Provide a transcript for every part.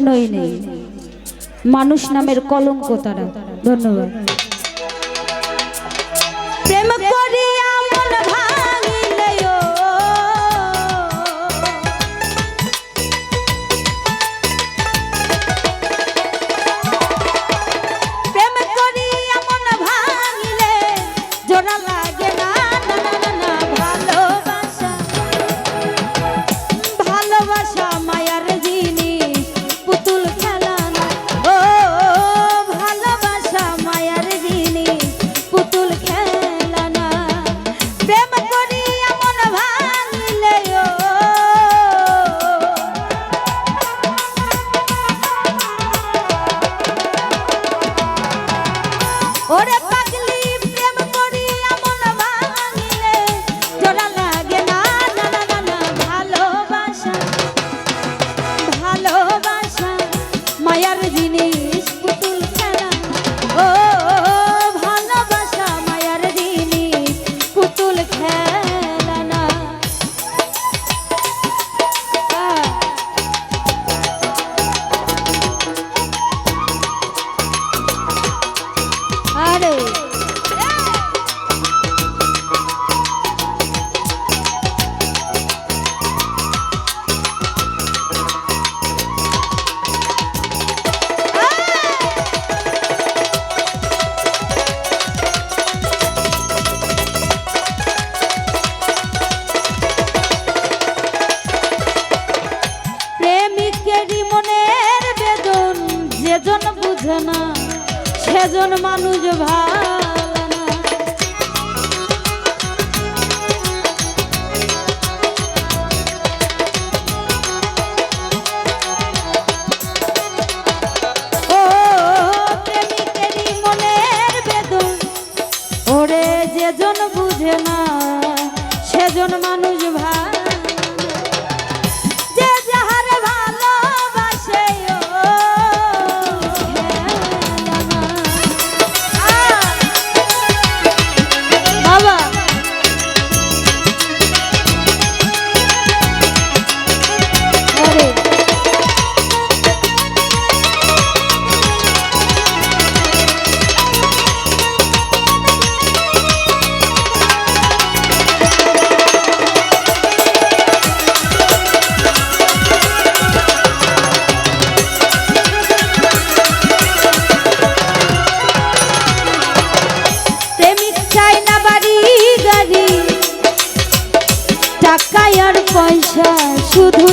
প্রশ্নই নেই। মানুষ নামের কলঙ্ক তারা। ধন্যবাদ। প্রেম ওরে জন মানুষ ভাই? যায় শুধু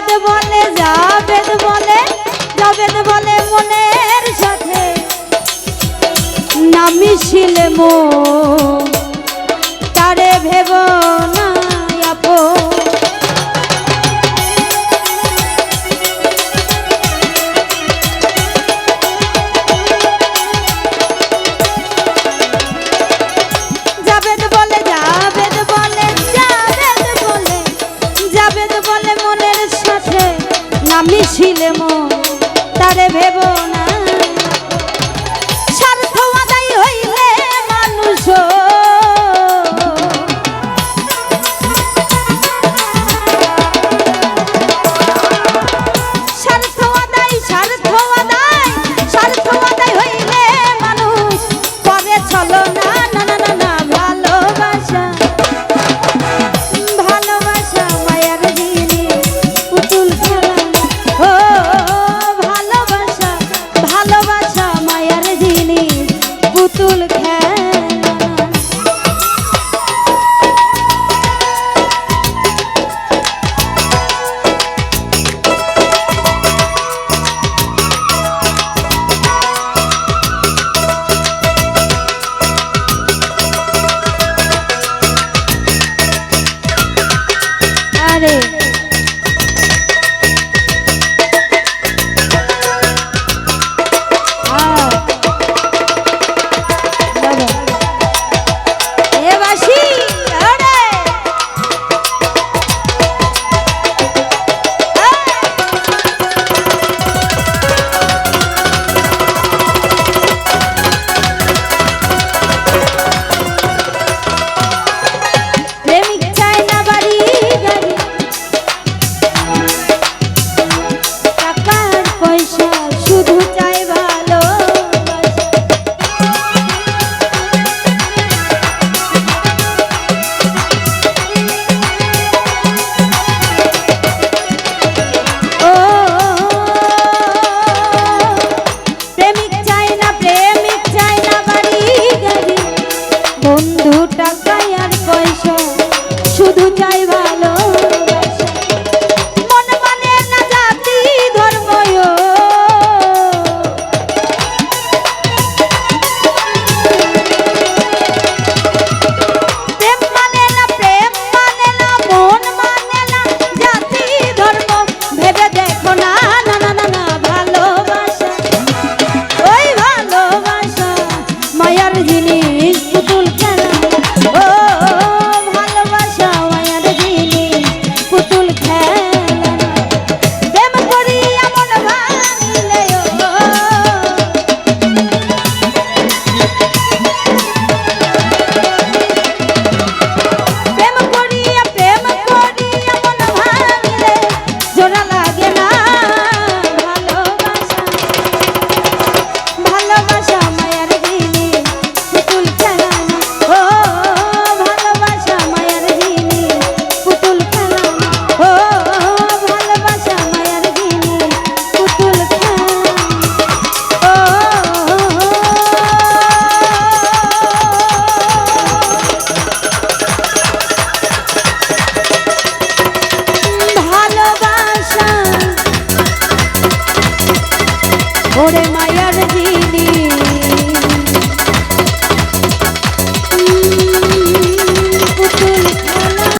যাবেদ বলে যাবেদ বলে যাবেদ বলে মনের সাথে না মিশিলে মো। তারে ভেব না যাবেদ বলে মনের আমি ছিলাম তারে ভেব না।